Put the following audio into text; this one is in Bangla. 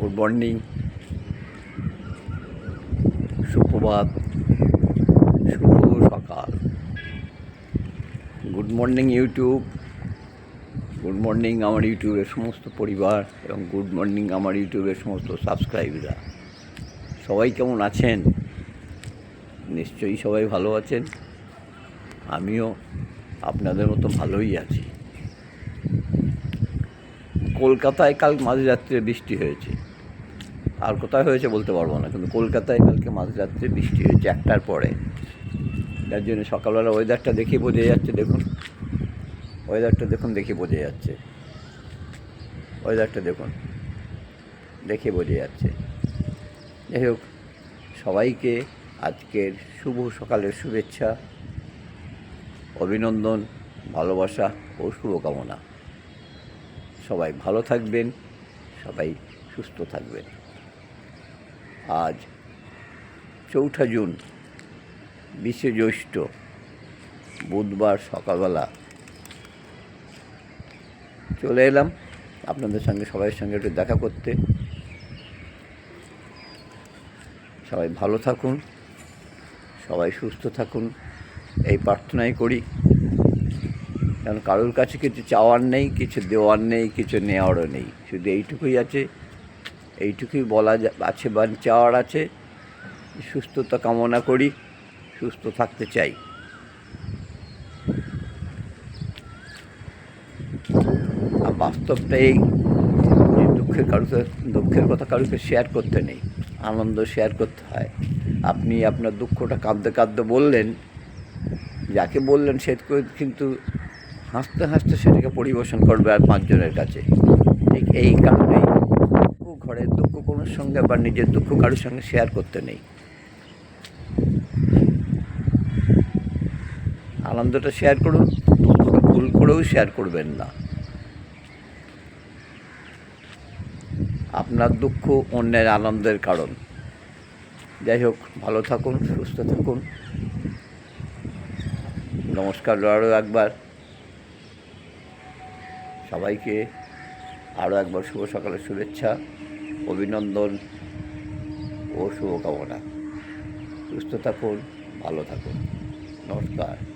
গুড মর্নিং সুপ্রভাত শুভ সকাল good morning YouTube good morning আমার ইউটিউবের সমস্ত পরিবার এবং গুড মর্নিং আমার ইউটিউবের সমস্ত সাবস্ক্রাইবরা সবাই কেমন আছেন? নিশ্চয়ই সবাই ভালো আছেন। আমিও আপনাদের মতো ভালোই আছি। কলকাতায় কাল মাঝরাত্রে বৃষ্টি হয়েছে। আর কোথায় হয়েছে বলতে পারব না, কিন্তু কলকাতায় কালকে মাঝরাত্রে বৃষ্টি হয়েছে একটার পরে। যার জন্য সকালবেলা ওয়েদারটা দেখে বোঝা যাচ্ছে, দেখুন। ওয়েদারটা দেখুন, দেখে বোঝা যাচ্ছে। ওয়েদারটা দেখুন, দেখে বোঝা যাচ্ছে। যাই হোক, সবাইকে আজকের শুভ সকালের শুভেচ্ছা, অভিনন্দন, ভালোবাসা ও শুভকামনা। সবাই ভালো থাকবেন, সবাই সুস্থ থাকবেন। আজ চৌঠা জুন, বিশে জ্যৈষ্ঠ, বুধবার সকালবেলা চলে এলাম। আপনাদের সঙ্গে, সবাইয়ের সঙ্গে একটু দেখা করতে। সবাই ভালো থাকুন, সবাই সুস্থ থাকুন, এই প্রার্থনাই করি। কারণ কারোর কাছে কিছু চাওয়ার নেই, কিছু দেওয়ার নেই, কিছু নেওয়ারও নেই। শুধু এইটুকুই আছে, এইটুকুই বলা আছে বা চাওয়ার আছে। সুস্থতা কামনা করি, সুস্থ থাকতে চাই। আর বাস্তবটা এই দুঃখের কারুকে দুঃখের কথা কারুকে শেয়ার করতে নেই, আনন্দ শেয়ার করতে হয়। আপনি আপনার দুঃখটা কাঁদতে কাঁদতে বললেন, যাকে বললেন সে কিন্তু হাসতে হাসতে সেটাকে পরিবেশন করবে আর পাঁচজনের কাছে। ঠিক এই কারণেই ঘরের দুঃখ কোনোর সঙ্গে বা নিজের দুঃখ কারোর সঙ্গে শেয়ার করতে নেই। আনন্দটা শেয়ার করুন, দুঃখটা ভুল করেও শেয়ার করবেন না। আপনার দুঃখ অন্যের আনন্দের কারণ। যাই হোক, ভালো থাকুন, সুস্থ থাকুন। নমস্কার আরও একবার। সবাইকে আরও একবার শুভ সকালের শুভেচ্ছা অভিনন্দন ও শুভকামনা। সুস্থ থাকুন ভালো থাকুন। নমস্কার।